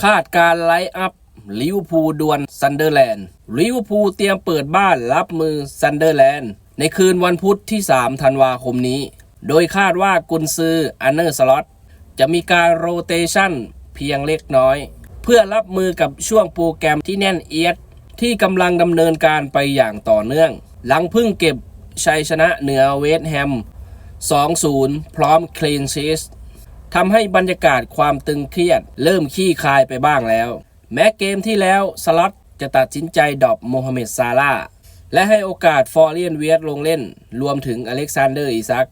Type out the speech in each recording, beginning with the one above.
คาดการไลฟ์อัพลิวพูดวลซันเดอร์แลนด์ลิวพูเตรียมเปิดบ้านรับมือซันเดอร์แลนด์ในคืนวันพุธที่ 3 ธันวาคมนี้ โดยคาดว่ากุนซืออันเนอร์สล็อตจะมีการโรเตชันเพียงเล็กน้อย เพื่อรับมือกับช่วงโปรแกรมที่แน่นเอียด ที่กำลังดำเนินการไปอย่างต่อเนื่อง หลังเพิ่งเก็บชัยชนะเหนือเวสต์แฮม 2-0 พร้อมคลีนชีส ทำให้บรรยากาศความตึงเครียด เริ่มขี้คายไปบ้างแล้ว แม้เกมที่แล้วสล็อตจะตัดสินใจดรอปโมฮัมเหม็ดซาลาและให้โอกาสฟอร์เรียนเวียดลงเล่น รวมถึงอเล็กซานเดอร์อิซัก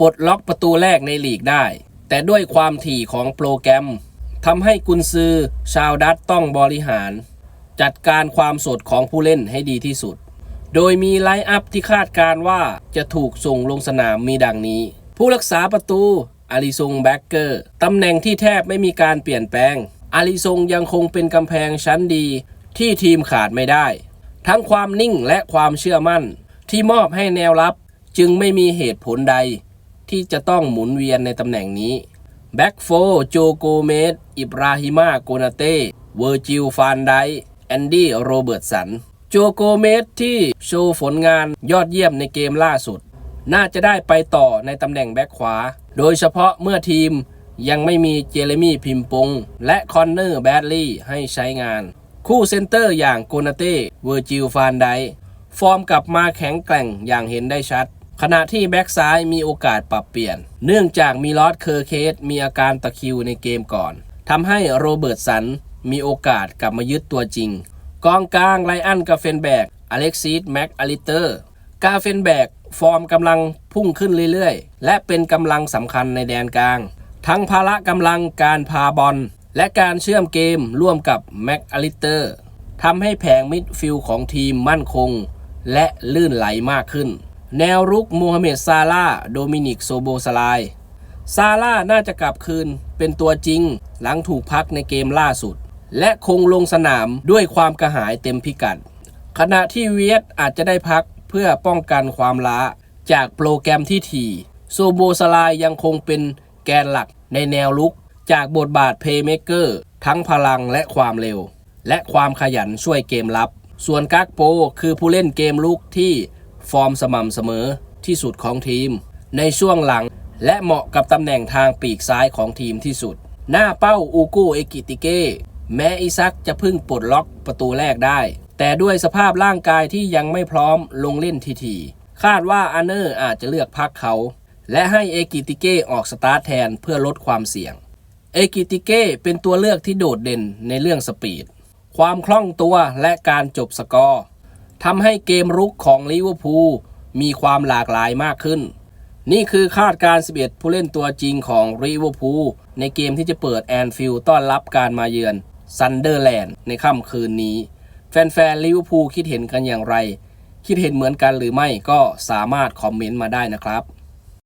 ปลดล็อกประตูแรกในลีกได้ แต่ด้วยความถี่ของโปรแกรมทำให้กุนซือชาวดัตต้องบริหาร จัดการความสดของผู้เล่นให้ดีที่สุด โดยมีไลน์อัพที่คาดการว่าจะถูกส่งลงสนามมีดังนี้ ผู้รักษาประตู อาริซงแบ็กเกอร์ตำแหน่งที่แทบไม่มีการเปลี่ยนแปลง อาริซงยังคงเป็นกำแพงชั้นดีที่ทีมขาดไม่ได้ ทั้งความนิ่งและความเชื่อมั่น ที่มอบให้แนวรับจึงไม่มีเหตุผลใด ที่จะต้องหมุนเวียนในตำแหน่งนี้แบ็กโฟโจโกเมสอิบราฮิมาโกนาเต้เวอร์จิลฟานไดแอนดี้โรเบิร์ตสันโจโกเมสที่โชว์ผลงานยอดเยี่ยมในเกมล่าสุด น่าจะได้ไปต่อในตำแหน่งแบ็กขวา โดยเฉพาะเมื่อทีมยังไม่มีเจเรมี่พิมปง และคอนเนอร์แบดลี่ให้ใช้งาน คู่เซนเตอร์อย่างโกนาเต้เวอร์จิลฟานไดฟอร์มกลับมาแข็งแกร่งอย่างเห็นได้ชัด ขณะที่แบ็กซ้ายมีโอกาสปรับเปลี่ยน เนื่องจากมีลอสเคอร์เคสมีอาการตะคิวในเกมก่อนทำให้โรเบิร์ตสันมีโอกาสกลับมายึดตัวจริง กองกลางไลอันกาเฟนแบกอเล็กซิสแม็กอลิเตอร์ กาเฟนแบก ฟอร์มกำลังพุ่งขึ้นเรื่อยๆ และเป็นกำลังสำคัญในแดนกลาง ทั้งภาระกำลังการพาบอล และการเชื่อมเกมร่วมกับแม็กอลิเตอร์ทำให้แผงมิดฟิลด์ของทีมมั่นคง และลื่นไหลมากขึ้น แนวรุกโมฮัมเหม็ดซาลาโดมินิกโซโบสลายซาร่าน่าจะกลับคืนเป็นตัวจริงหลังถูกพักในเกมล่าสุด และคงลงสนามด้วยความกระหายเต็มพิกัด ขณะที่เวียดอาจจะได้พัก เพื่อป้องกันความล้า จากโปรแกรมที่ถี่โซโบสลายยังคงเป็นแกนหลักในแนวลุก จากบทบาทเพย์เมเกอร์ทั้งพลังและความเร็ว และความขยันช่วยเกมรับ ส่วนกักโปคือผู้เล่นเกมลุกที่ฟอร์มสม่ำเสมอที่สุดของทีม ในช่วงหลังและเหมาะกับตำแหน่งทางปีกซ้ายของทีมที่สุด หน้าเป้าอูกูเอกิติเก้แม้อิซักจะพึ่งปลดล็อกประตูแรกได้ แต่ด้วยสภาพร่างกายที่ยังไม่พร้อมลงเล่นทีทีคาดว่าอาเนอร์อาจจะเลือกพักเขา และให้เอกิติเก้ออกสตาร์ทแทนเพื่อลดความเสี่ยง เอกิติเก้เป็นตัวเลือกที่โดดเด่นในเรื่องสปีด ความคล่องตัวและการจบสกอร์ทำให้เกมรุกของลิเวอร์พูลมีความหลากหลายมากขึ้น นี่คือคาดการณ์11 ผู้เล่นตัวจริงของลิเวอร์พูลในเกมที่จะเปิดแอนฟิลด์ต้อนรับการมาเยือนซันเดอร์แลนด์ในค่ำคืนนี้ แฟนๆลิเวอร์พูลคิดเห็นกันอย่างไร คิดเห็นเหมือนกันหรือไม่ก็สามารถคอมเมนต์มาได้นะครับ